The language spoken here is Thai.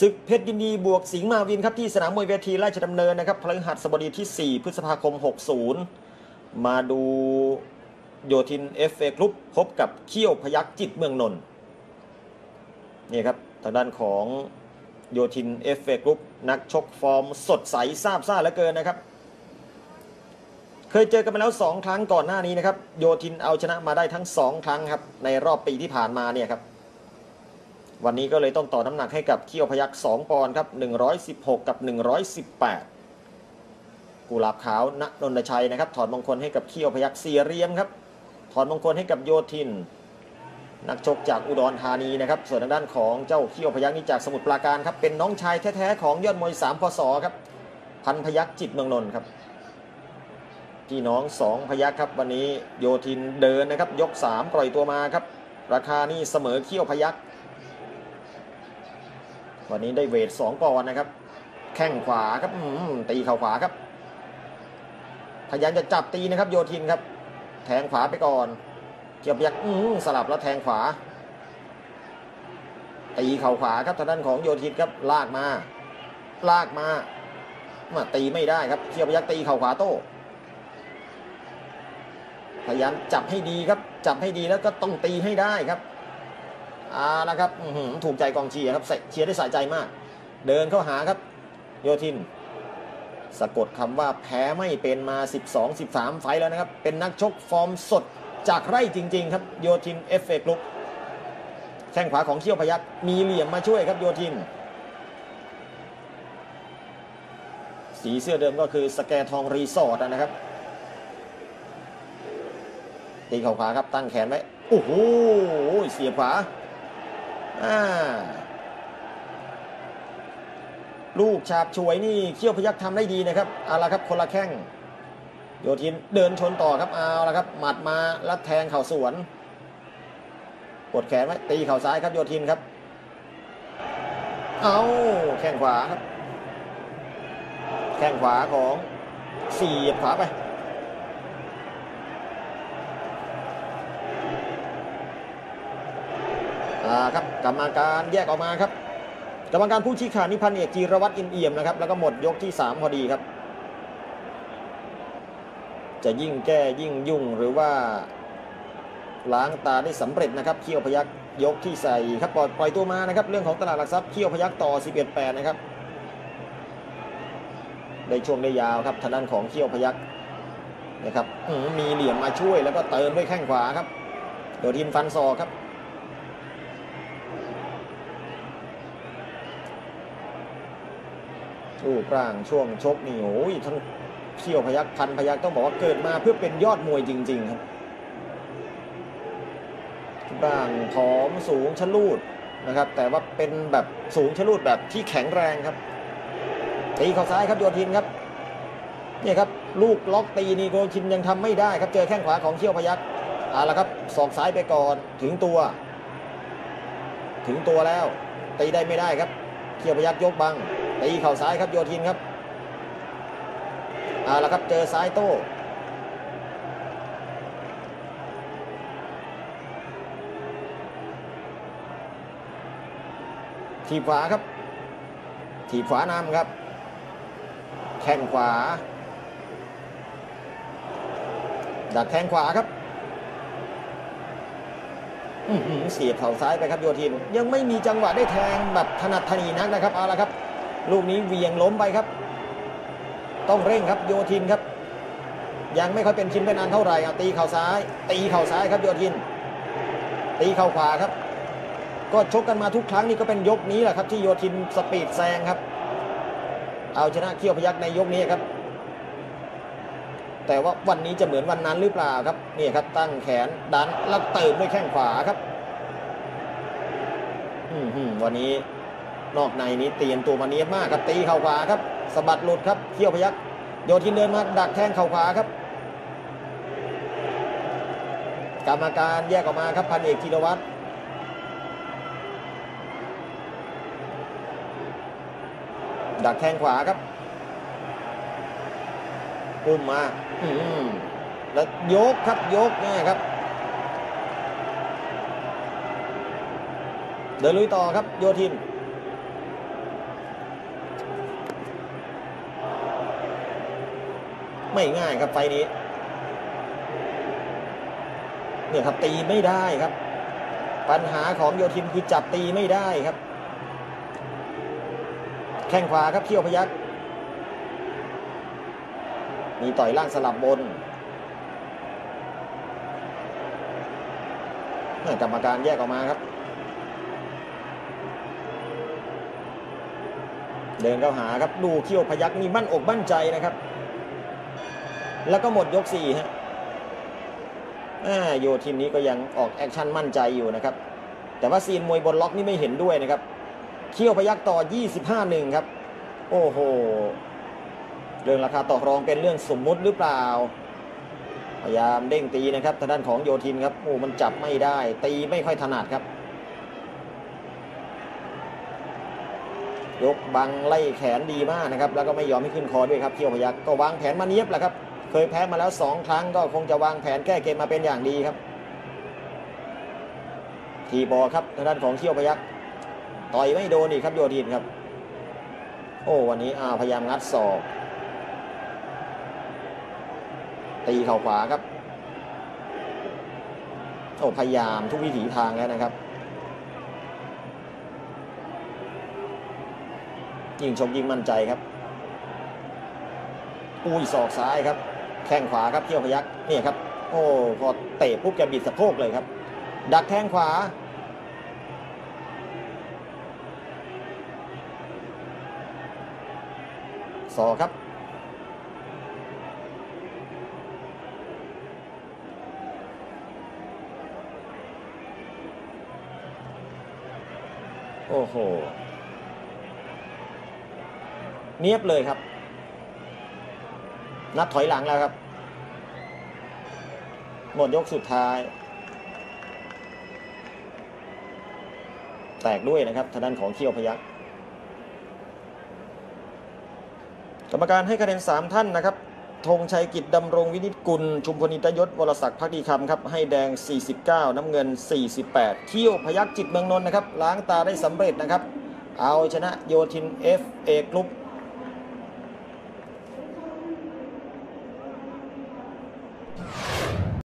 ศึกเพชรยินดีบวกสิงห์มาวินครับที่สนามมวยเวทีราชดำเนินนะครับพฤหัสบดีที่ 4 พฤษภาคม 60 มาดูโยทินเอฟเอกรุ๊ปพบกับเขี้ยวพยักจิตเมืองนนท์นี่ครับทางด้านของโยทินเอฟเอกรุ๊ปนักชกฟอร์มสดใสซาบซ่าเหลือเกินนะครับ เคยเจอกันมาแล้ว 2 ครั้งก่อนหน้านี้นะครับ โยทินเอาชนะมาได้ทั้ง 2 ครั้งครับ ในรอบปีที่ผ่านมาเนี่ยครับ วันนี้ก็เลยต้องต่อน้ำหนักให้กับเขี้ยวพยัก2ปอนด์ครับ 116 กับ 118 กุหลาบขาวณนนทชัยนะครับ ถอดมงคลให้กับเขี้ยวพยักเสียเรียมครับ ถอดมงคลให้กับโยทิน นักชกจากอุดรธานีนะครับ ส่วนทางด้านของเจ้าเขี้ยวพยักนี่จากสมุทรปราการครับ เป็นน้องชายแท้ๆของยอดมวย3พศครับ พันพยักจิตเมืองนนท์ครับ พี่น้องสองพยักครับ วันนี้โยทินเดินนะครับ ยก3ปล่อยตัวมาครับ ราคานี่เสมอเขี้ยวพยัก วันนี้ได้เวท2ปอนด์นะครับ แข้งขวาครับตีเข่าขวาครับ พยายามจะจับตีนะครับ โยทินครับ แทงขวาไปก่อน เกี่ยวพยักอืมสลับแล้วแทงขวา ตีเข่าขวาครับทางด้านของโยทินครับลากมา ลากมามาตีไม่ได้ครับเกี่ยวพยักตีเข่าขวาโต้พยายามจับให้ดีครับ จับให้ดีแล้วก็ต้องตีให้ได้ครับ อาละครับถูกใจกองเชียร์ครับเชียร์ได้สะใจมาก เดินเข้าหาครับ โยทิน สะกดคำว่าแพ้ไม่เป็นมา 12 13 ไฟแล้วนะครับ เป็นนักชกฟอร์มสดจากไร่จริง ๆ ครับโยทินเอฟเอกลุกแข้งขวาของเขี้ยวพยักมีเหลี่ยมมาช่วยครับโยทิน สีเสื้อเดิมก็คือสแกทองรีสอร์ทนะครับตีเข่าขวาครับตั้งแขนไว้โอ้โหเสียบขวา ลูกฉาบฉวยนี่เขี้ยวพยักทำได้ดีนะครับเอาละครับคนละแข้งโยทินเดินชนต่อครับเอาละครับหมัดมาแล้วแทงเข่าสวน กดแขนไว้ตีเข่าซ้ายครับโยทินครับ เอาแข้งขวาครับ แข้งขวาของเสียขวาไป อ่าครับกรรมการแยกออกมาครับกรรมการผู้ชี้ขาดนิพันธ์เอกจีรวัตรอินเอี่ยมนะครับแล้วก็หมดยกที่ 3 พอดีครับ จะยิ่งแก้ยิ่งยุ่งหรือว่า ล้างตาได้สำเร็จนะครับเขี้ยวพยักยกที่ใส่ครับปล่อยปล่อยตัวมานะครับ เรื่องของตลาดหลักทรัพย์เขี้ยวพยักต่อ 11 8 นะครับได้ช่วงได้ยาวครับทางด้านของเขี้ยวพยักนะครับมมีเหลี่ยมมาช่วยแล้วก็เติมด้วยแข้งขวาครับโดยทีมฟันซอครับ รูปร่างช่วงชกนี่โอ้ยทั้งเขี้ยวพยักพันพยักต้องบอกว่าเกิดมาเพื่อเป็นยอดมวยจริง ๆ ครับรูปร่างผอมสูงชะลูดนะครับ แต่ว่าเป็นแบบสูงชะลูดแบบที่แข็งแรงครับตีเข้าซ้ายครับโยทินครับนี่ครับลูกล็อกตีนี่โกชินยังทำไม่ได้ครับเจอแข้งขวาของเขี้ยวพยักเอาละครับศอกซ้ายไปก่อนถึงตัว ถึงตัวแล้วตีได้ไม่ได้ครับเขี้ยวพยักยกบัง ตีเข่าซ้ายครับโยทินครับเอาละครับเจอซ้ายโต้ทีบขวาครับ ทีบขวานำครับ แข้งขวา ดักแทงขวาครับอื้อหือเสียบเข่าซ้ายไปครับโยทิน ยังไม่มีจังหวะได้แทงแบบถนัดถนีนักนะครับเอาละครับ ลูกนี้เวียงล้มไปครับ ต้องเร่งครับโยทินครับ ยังไม่ค่อยเป็นชิ้นเป็นอันเท่าไหร่เอาตีเข่าซ้าย ตีเข่าซ้ายครับโยทิน ตีเข่าขวาครับ ก็ชกกันมาทุกครั้งนี่ก็เป็นยกนี้แหละครับที่โยทินสปีดแซงครับ เอาชนะเขี้ยวพยักในยกนี้ครับ แต่ว่าวันนี้จะเหมือนวันนั้นหรือเปล่าครับนี่ครับตั้งแขนดันแล้วเติมด้วยแข้งขวาครับ อืมวันนี้ นอกในนี้เตรียมตัวมาเนียบมากครับตีเข่าขวาครับสะบัดหลุดครับเขี้ยวพยักโยทินเดินมาดักแทงเข่าขวาครับ กรรมการแยกออกมาครับพันเอกธีรวัตรดักแทงขวาครับอุ้มมาอืมแล้วยกครับยกเนี่ยครับ เดินลุยต่อครับโยทิน ไม่ง่ายครับไฟนี้ เนี่ยครับตีไม่ได้ครับ ปัญหาของโยทินคือจับตีไม่ได้ครับ แข้งขวาครับเขี้ยวพยักมีต่อยล่างสลับบนกรรมการแยกออกมาครับ เดินเข้าหาครับดูเขี้ยวพยักนี่มั่นอกมั่นใจนะครับ แล้วก็หมดยกสี่ฮะโยทินนี้ก็ยังออกแอคชั่นมั่นใจอยู่นะครับ แต่ว่าซีนมวยบนล็อกนี่ไม่เห็นด้วยนะครับ เขี้ยวพยักต่อ 25หนึ่งครับ โอ้โห เรื่องราคาต่อรองเป็นเรื่องสมมุติหรือเปล่า พยายามเด้งตีนะครับทางด้านของโยทินครับ โอ้ มันจับไม่ได้ ตีไม่ค่อยถนัดครับ ยกบังไล่แขนดีมากนะครับ แล้วก็ไม่ยอมให้ขึ้นคอด้วยครับ เขี้ยวพยักก็วางแผนมาเนียบแหละครับ เคยแพ้มาแล้วสองครั้งก็คงจะวางแผนแก้เกมมาเป็นอย่างดีครับทีบอครับทางด้านของเขี้ยวพยักต่อยไม่โดนอีกครับโยทินครับ โอ้วันนี้อาพยายามงัดศอกตีเข่าขวาครับโอ้พยายามทุกวิถีทางแล้วนะครับยิงชกยิงมั่นใจครับ อุ้ยศอกซ้ายครับ แข้งขวาครับเที่ยวพยักนี่ครับ โอ้พอเตะปุ๊บแกบิดสะโพกเลยครับ ดักแข้งขวาศอครับ โอ้โห เนียบเลยครับ นัดถอยหลังแล้วครับ หมดยกสุดท้าย แตกด้วยนะครับทางด้านของเขี้ยวพยักกรรมการให้คะแนน3ท่านนะครับธงชัยกิจดำรงวินิจกุล ชุมพนิตยศวรศักดิ์พักดีคำครับ ให้แดง 49 น้ำเงิน 48เขี้ยวพยักจิตเมืองนนท์นะครับ ล้างตาได้สำเร็จนะครับ เอาชนะโยทิน F เอกรุ๊ป